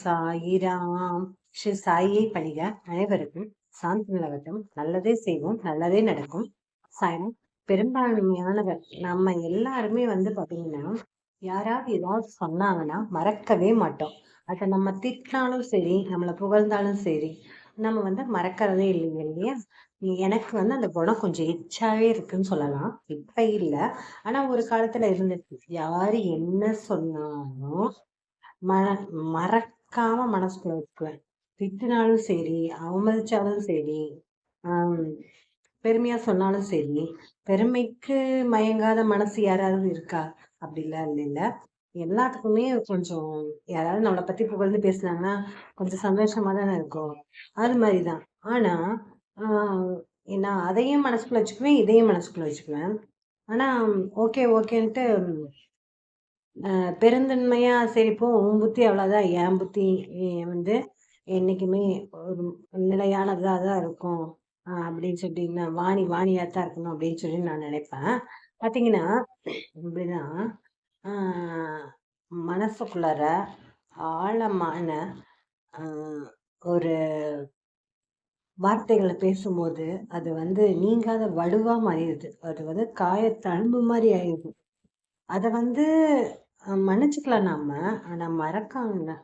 சாயிராம். ஸ்ரீ சாயியை பணிக அனைவருக்கும் சாந்தி நிலவட்டும். நல்லதே செய்வோம் நல்லதே நடக்கும். சாயிரம் பெரும்பான்மையானவர் நம்ம எல்லாருமே வந்து பாத்தீங்கன்னா யாராவது ஏதாவது சொன்னாங்கன்னா மறக்கவே மாட்டோம். அதை நம்ம திட்டினாலும் சரி நம்மளை புகழ்ந்தாலும் சரி நம்ம வந்து மறக்கிறதே இல்லைங்க இல்லையா? எனக்கு வந்து அந்த குணம் கொஞ்சம் எச்சாவே இருக்குன்னு சொல்லலாம். இப்ப இல்ல. ஆனா ஒரு காலத்துல இருந்துச்சு. யாரு என்ன சொன்னாலும் மற மறக்காம மனசுக்குள்ள வச்சுக்குவேன். திட்டினாலும் சரி அவமதிச்சாலும் சரி ஆஹ் பெருமையா சொன்னாலும் சரி பெருமைக்கு மயங்காத மனசு யாராவது இருக்கா? அப்படிலாம் இல்லை இல்ல. எல்லாத்துக்குமே கொஞ்சம் யாராவது நம்மளை பத்தி புகழ்ந்து பேசினாங்கன்னா கொஞ்சம் சந்தோஷமா தானே இருக்கும். அது மாதிரிதான். ஆனா ஆஹ் நான் அதையும் மனசுக்குள்ள வச்சுக்குவேன் இதையும் மனசுக்குள்ள வச்சுக்குவேன். ஆனா ஓகே ஓகேன்ட்டு பெருந்தன்மையாக சரி போ உன் புத்தி அவ்வளோதான் என் புத்தி வந்து என்னைக்குமே ஒரு நிலையானதாக தான் இருக்கும். அப்படின்னு சொல்லிட்டு நான் வாணி வாணியாக தான் இருக்கணும் அப்படின்னு சொல்லி நான் நினைப்பேன். பார்த்தீங்கன்னா இப்படிதான் மனசுக்குள்ளார ஆழமான ஒரு வார்த்தைகளை பேசும்போது அது வந்து நீங்காத வலுவாக மாறிடுது. அது வந்து காயத்தழும்பு மாதிரி ஆயிடுது. அதை வந்து மன்னிச்சுக்கலாம் நாம். ஆனால் மறக்காம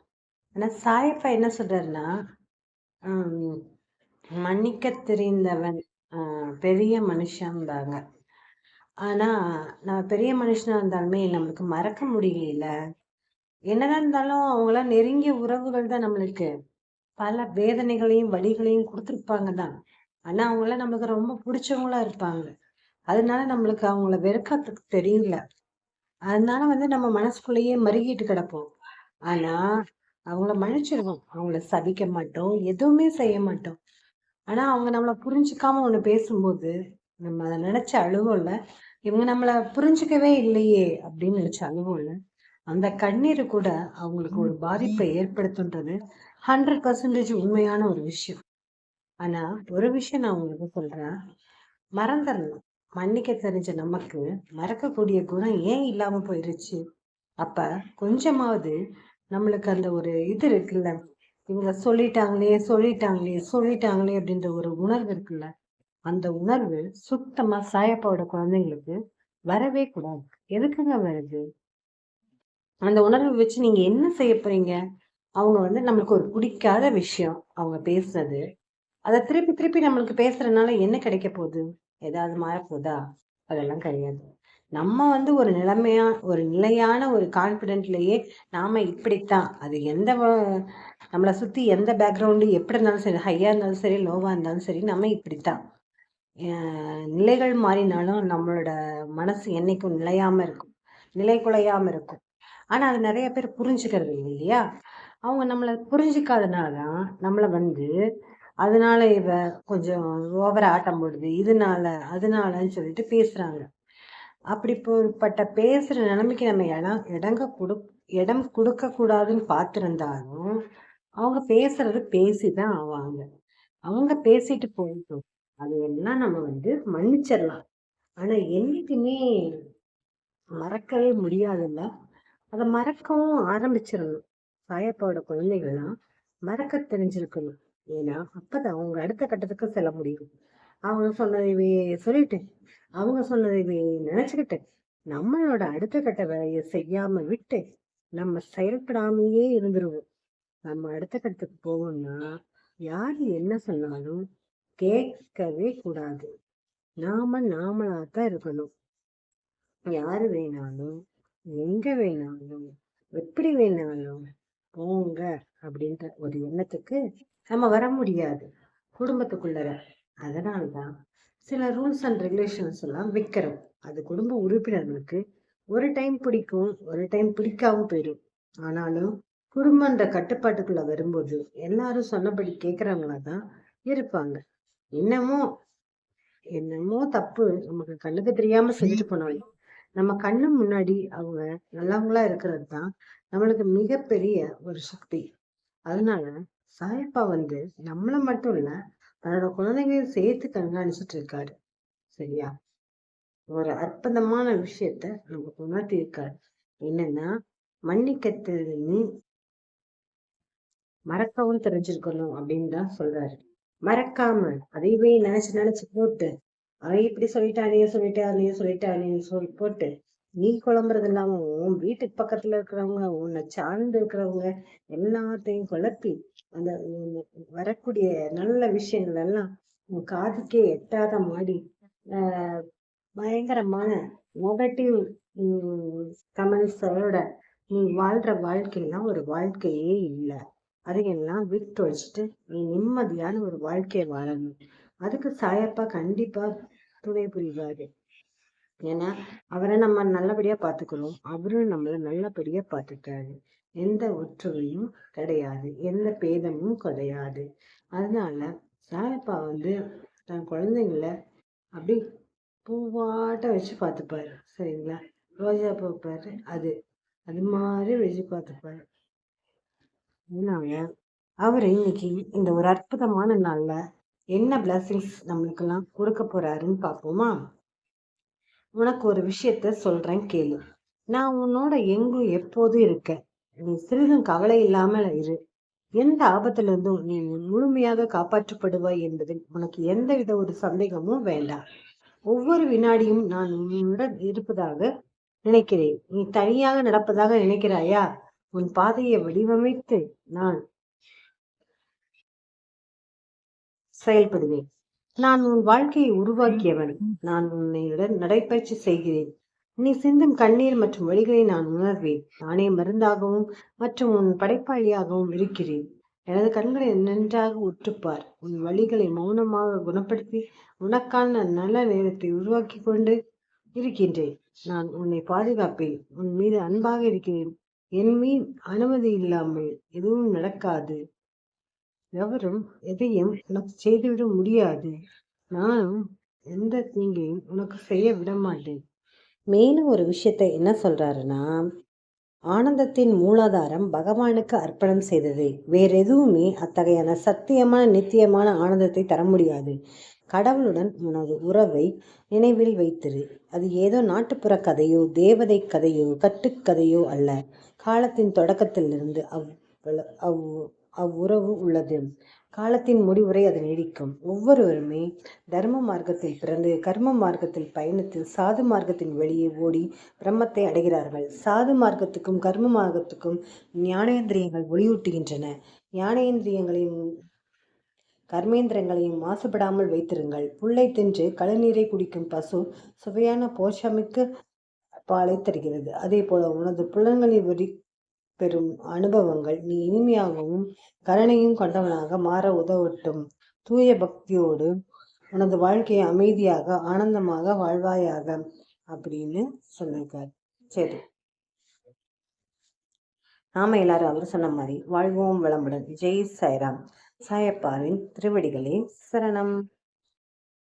ஆனால் சாயப்பா என்ன சொல்கிறாருன்னா மன்னிக்க தெரிந்தவன் பெரிய மனுஷன்பாங்க ஆனால் நான் பெரிய மனுஷனாக இருந்தாலுமே நம்மளுக்கு மறக்க முடியல. என்னதான் இருந்தாலும் அவங்களாம் நெருங்கிய உறவுகள் தான் நம்மளுக்கு. பல வேதனைகளையும் வழிகளையும் கொடுத்துருப்பாங்க தான். ஆனால் அவங்களாம் நம்மளுக்கு ரொம்ப பிடிச்சவங்களா இருப்பாங்க. அதனால நம்மளுக்கு அவங்கள வெறுக்கிறதுக்கு தெரியல. அதனால வந்து நம்ம மனசுக்குள்ளேயே மருகிட்டு கிடப்போம். ஆனா அவங்கள மன்னிச்சிருவோம். அவங்கள சபிக்க மாட்டோம். எதுவுமே செய்ய மாட்டோம். ஆனா அவங்க நம்மள புரிஞ்சுக்காம ஒண்ணு பேசும்போது நம்ம அதை நினைச்ச அழுவோம்ல இவங்க நம்மள புரிஞ்சுக்கவே இல்லையே அப்படின்னு நினைச்ச அழுவோம்ல அந்த கண்ணீர் கூட அவங்களுக்கு ஒரு பாதிப்பை ஏற்படுத்துன்றது ஹண்ட்ரட் பர்சன்டேஜ் உண்மையான ஒரு விஷயம். ஆனா ஒரு விஷயம் நான் உங்களுக்கு சொல்றேன். மறந்துடணும். மன்னிக்க தெரிஞ்ச நமக்கு மறக்கக்கூடிய குணம் ஏன் இல்லாம போயிருச்சு? அப்ப கொஞ்சமாவது நம்மளுக்கு அந்த ஒரு இது இருக்குல்ல இவங்க சொல்லிட்டாங்களே சொல்லிட்டாங்களே சொல்லிட்டாங்களே அப்படின்ற ஒரு உணர்வு இருக்குல்ல அந்த உணர்வு சுத்தமா சாயப்பாவோட குழந்தைங்களுக்கு வரவே கூடாது. எதுக்குங்க வருது? அந்த உணர்வை வச்சு நீங்க என்ன செய்ய போறீங்க? அவங்க வந்து நம்மளுக்கு ஒரு பிடிக்காத விஷயம் அவங்க பேசுனது அதை திருப்பி திருப்பி நம்மளுக்கு பேசுறதுனால என்ன கிடைக்க போகுது? ஏதாவது மாறப்போதா? அதெல்லாம் கிடையாது. நம்ம வந்து ஒரு நிலைமையா ஒரு நிலையான ஒரு கான்பிடென்ட்லயே நாம இப்படித்தான். அது எந்த நம்மளை சுத்தி எந்த பேக்ரவுண்டு எப்படி இருந்தாலும் சரி ஹையா இருந்தாலும் சரி லோவா இருந்தாலும் சரி நம்ம இப்படித்தான். நிலைகள் மாறினாலும் நம்மளோட மனசு என்னைக்கும் நிலையாம இருக்கும். நிலை குலையாம இருக்கும். ஆனா அது நிறைய பேர் புரிஞ்சுக்கிறது இல்லையா? அவங்க நம்மளை புரிஞ்சுக்காதனாலதான் நம்மளை வந்து அதனால இவ கொஞ்சம் ஓவர ஆட்டம் போடுது. இதனால அதனாலன்னு சொல்லிட்டு பேசுறாங்க. அப்படிப்பட்ட பேசுற நிலைமைக்கு நம்ம இடம் இடங்க கொடு இடம் கொடுக்க கூடாதுன்னு பார்த்துருந்தாலும் அவங்க பேசுறது பேசிதான் ஆவாங்க. அவங்க பேசிட்டு போயிட்டோம். அது எல்லாம் நம்ம வந்து மன்னிச்சிடலாம். ஆனா என்னைக்குமே மறக்கவே முடியாதுல்ல. அதை மறக்கவும் ஆரம்பிச்சிடணும். சாயப்பாவோட குழந்தைகள்லாம் மறக்க தெரிஞ்சிருக்கணும். ஏன்னா அப்பதான் அவங்க அடுத்த கட்டத்துக்கு செல்ல முடியும். அவங்க சொன்னதை சொல்லிட்டு அவங்க சொன்னதை நினைச்சுக்கிட்டு நம்மளோட அடுத்த கட்ட வேலையை செய்யாம விட்டு நம்ம செயல்படாமையே இருந்துருவோம். நம்ம அடுத்த கட்டத்துக்கு போகணும்னா யாரு என்ன சொன்னாலும் கேட்கவே கூடாது. நாம நாமளா தான் இருக்கணும். யாரு வேணாலும் எங்க வேணாலும் எப்படி வேணாலும் போங்க அப்படின்ற ஒரு எண்ணத்துக்கு நம்ம வர முடியாது. குடும்பத்துக்குள்ளர. அதனால்தான் சில ரூல்ஸ் அண்ட் ரெகுலேஷன்ஸ் எல்லாம் வைக்கிறோம். அது குடும்ப உறுப்பினர்களுக்கு ஒரு டைம் பிடிக்கும் ஒரு டைம் பிடிக்காம போயிடும். ஆனாலும் குடும்பன்ற கட்டுப்பாட்டுக்குள்ள வரும்போது எல்லாரும் சொன்னபடி கேட்கறவங்களா தான் இருப்பாங்க. என்னமோ என்னமோ தப்பு நமக்கு கண்ணுக்கு தெரியாம செஞ்சுட்டு போனாலும் நம்ம கண்ணு முன்னாடி அவங்க நல்லவங்களா இருக்கிறது தான் நம்மளுக்கு மிகப்பெரிய ஒரு சக்தி. அதனால சாயப்பா வந்து நம்மளை மட்டும் இல்ல தன்னோட குழந்தைங்களையும் சேர்த்து கண்காணிச்சுட்டு இருக்காரு. சரியா? ஒரு அற்புதமான விஷயத்த நமக்கு உணர்த்தி இருக்காரு. என்னன்னா மன்னிக்க மறக்கவும் தெரிஞ்சிருக்கணும் அப்படின்னு தான் சொல்றாரு. மறக்காம அதையவே நினைச்சு நினைச்சு போட்டு அவன் இப்படி சொல்லிட்டா நீ சொல்லிட்டா சொல்லி போட்டு நீ குழம்புறது இல்லாம உன் வீட்டுக்கு பக்கத்துல இருக்கிறவங்க உன்னை சார்ந்து இருக்கிறவங்க எல்லாத்தையும் குழப்பி அந்த வரக்கூடிய நல்ல விஷயங்கள் எல்லாம் உன் காதுக்கே எட்டாத மாடி. ஆஹ் பயங்கரமான நெகட்டிவ் கமெண்ட்ஸோட நீ வாழ்ற வாழ்க்கையெல்லாம் ஒரு வாழ்க்கையே இல்லை. அதையெல்லாம் விட்டு வச்சுட்டு நீ நிம்மதியான ஒரு வாழ்க்கையை வாழணும். அதுக்கு சாயப்பா கண்டிப்பா துணை புரிவாரு. ஏன்னா அவரை நம்ம நல்லபடியா பாத்துக்கிறோம் அவரும் நம்மள நல்லபடியா பாத்துக்காரு எந்த ஒற்றுமையும் கிடையாது. எந்த பேதமும் கிடையாது. அதனால சாயப்பா வந்து தன் குழந்தைங்கள அப்படி பூவாட்ட வச்சு பார்த்துப்பாரு. சரிங்களா? ரோஜா பூ பாரு அது. அது மாதிரி வச்சு பார்த்துப்பாரு. அதனால அவர் இன்னைக்கு இந்த ஒரு அற்புதமான நாளில் என்ன பிளஸிங்ஸ் நம்மளுக்கெல்லாம் கொடுக்க போறாருன்னு பார்ப்போமா? உனக்கு ஒரு விஷயத்த சொல்றேன் கேளு. நான் உன்னோட எங்கும் எப்போதும் இருக்கேன். நீ சிறிதும் கவலை இல்லாமல் இரு. எந்த ஆபத்துல இருந்தும் நீ முழுமையாக காப்பாற்றப்படுவாய் என்பதில் உனக்கு எந்தவித ஒரு சந்தேகமும் வேண்டாம். ஒவ்வொரு வினாடியும் நான் உன்னுடன் இருப்பதாக நினைக்கிறேன். நீ தனியாக நடப்பதாக நினைக்கிறாயா? உன் பாதையை வடிவமைத்து நான் செயல்படுவேன். நான் உன் வாழ்க்கையை உருவாக்கியவன். நான் உன்னையுடன் நடைபயிற்சி செய்கிறேன். நீ சிந்தும் கண்ணீர் மற்றும் வழிகளை நான் உணர்வேன். நானே மருந்தாகவும் மற்றும் உன் படைப்பாளியாகவும் இருக்கிறேன். எனது கண்களை நன்றாக உற்றுப்பார். உன் வழிகளை மௌனமாக குணப்படுத்தி உனக்கான நல்ல நேரத்தை உருவாக்கி கொண்டு இருக்கின்றேன். நான் உன்னை பாதுகாப்பேன். உன் மீது அன்பாக இருக்கிறேன். என் மீன் அனுமதி இல்லாமல் எதுவும் நடக்காது. எவரும் எதையும் உனக்கு செய்துவிட முடியாது. நானும் எந்த தீங்கையும் உனக்கு செய்ய விட மாட்டேன் மேலும் ஒரு விஷயத்த என்ன சொல்றாருன்னா ஆனந்தத்தின் மூலாதாரம் பகவானுக்கு அர்ப்பணம் செய்தது. வேற எதுவுமே அத்தகையான சத்தியமான நித்தியமான ஆனந்தத்தை தர முடியாது. கடவுளுடன் உனது உறவை நினைவில் வைத்திரு. அது ஏதோ நாட்டுப்புற கதையோ தேவதை கதையோ கட்டுக்கதையோ அல்ல. காலத்தின் தொடக்கத்திலிருந்து அவ் அவ் அவ்வுறவு உள்ளது. காலத்தின் முடிவுரை அது நீடிக்கும். ஒவ்வொருவருமே தர்ம மார்க்கத்தில் பிறந்து கர்ம மார்க்கத்தில் பயணித்து சாது மார்க்கத்தின் வெளியே ஓடி பிரம்மத்தை அடைகிறார்கள். சாது மார்க்கத்துக்கும் கர்ம மார்க்கத்துக்கும் ஞானேந்திரியங்கள் ஒளியூட்டுகின்றன. ஞானேந்திரியங்களின் கர்மேந்திரங்களையும் மாசுபடாமல் வைத்திருங்கள். புல்லை தின்று கழுநீரை குடிக்கும் பசு சுவையான போஷமிக்க பாலை தருகிறது. அதே போல உனது புலன்களில் வரி பெறும் அனுபவங்கள். நீ இனிமையாகவும் கருணையும் கொண்டவனாக மாற உதவட்டும். தூய பக்தியோடு உனது வாழ்க்கையை அமைதியாக ஆனந்தமாக வாழ்வாயாக அப்படின்னு சொல்லியிருக்காரு. சரி. நாம எல்லாரும் அவர் சொன்ன மாதிரி வாழ்வோம் வளமுடன். ஜெய் சாய்ராம். சாயப்பாவின் திருவடிகளே சரணம்.